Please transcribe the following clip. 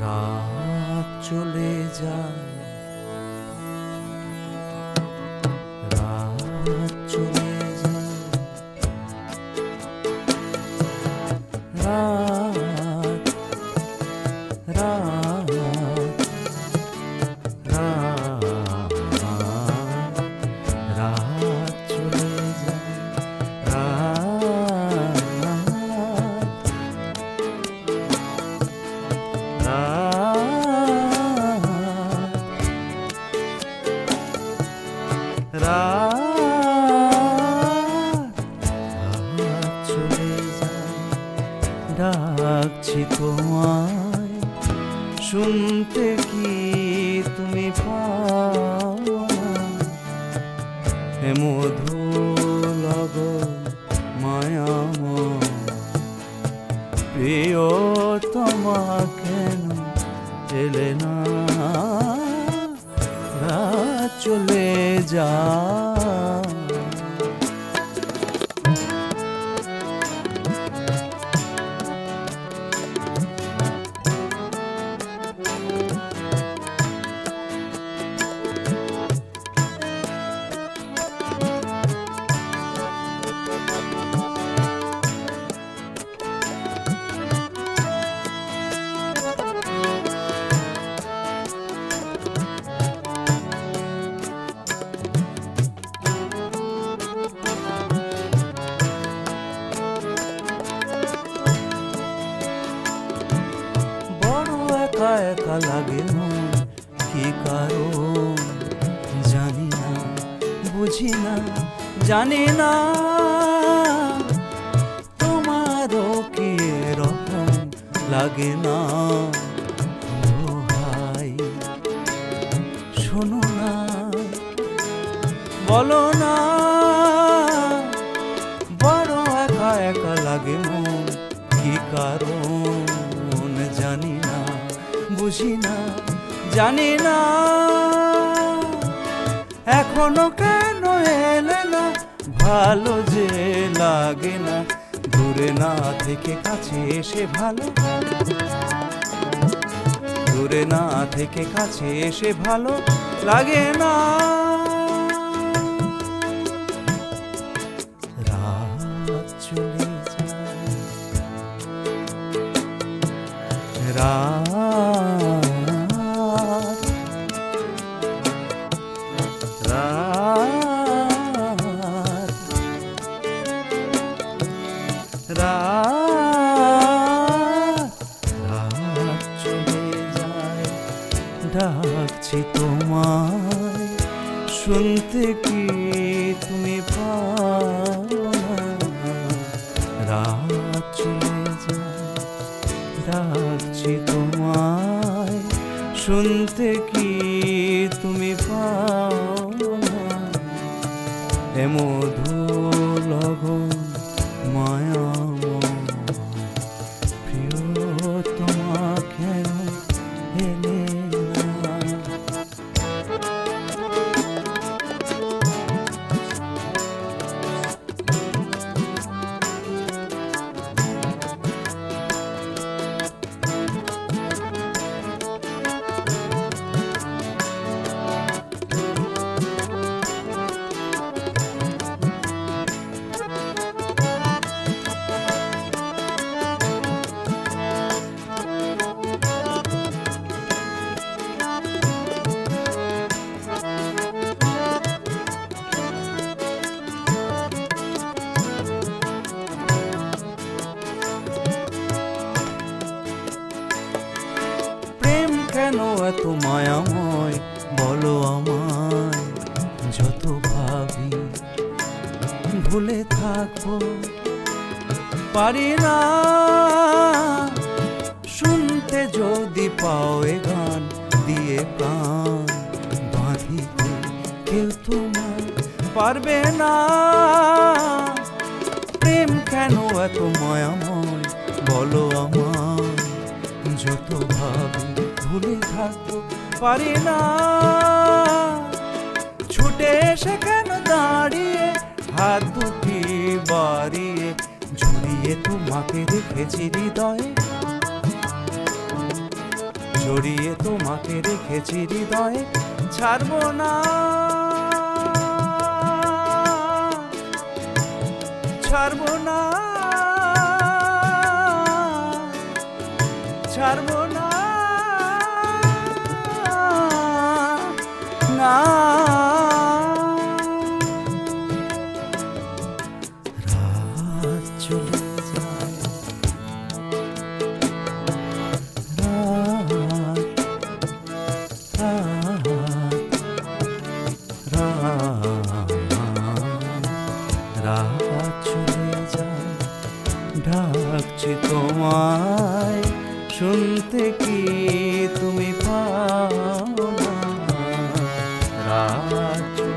রাত চলে যায়। চলে ডাকছি তোমায়। শুনতে কি তুমি পাও? হে মধু লগ মায়াম প্রিয় তোমা কেন না? চলে যা। একা একা লাগে কি কারণ জানি না, বুঝি না, জানি না। তোমারও কি এরকম লাগে না? হাই শোনো না, বলো না। বড় একা একা লাগে কি কারণ বুঝি না, জানি না। এখনও কেন এলে না, ভালো যে লাগে না, দূরে না থেকে কাছে এসে ভালো। দূরে না থেকে কাছে এসে ভালো লাগে না। রাত চলে যায়। রাত ডাকছি তোমায় শুনতে কি তুমি? রাত চলে তোমায় শুনতে কি তুমি পাও? এ মধু লগন মায়াম কেন এত মায়াময়? বলো আমায়, যত ভাবি ভুলে থাকব। পারি না শুনতে যদি পাও এ গান দিয়ে প্রাণ বাঁধিতে কেউ তোমার পারবে না। প্রেম কেন এত মায়াময়? বলো আমায়, যত ভাবি ভুলে থাকতে পারি না। ছুটে এসে কেন দাঁড়িয়ে হাত দুটি বাড়িয়ে জড়িয়ে তোমাকে রেখেছি হৃদয়ে? জড়িয়ে তোমাকে রেখেছি হৃদয়ে ছাড়বো না। ছাড়বো না। ছাড়বো তোমায় শুনতে কি তুমি পাও? heart.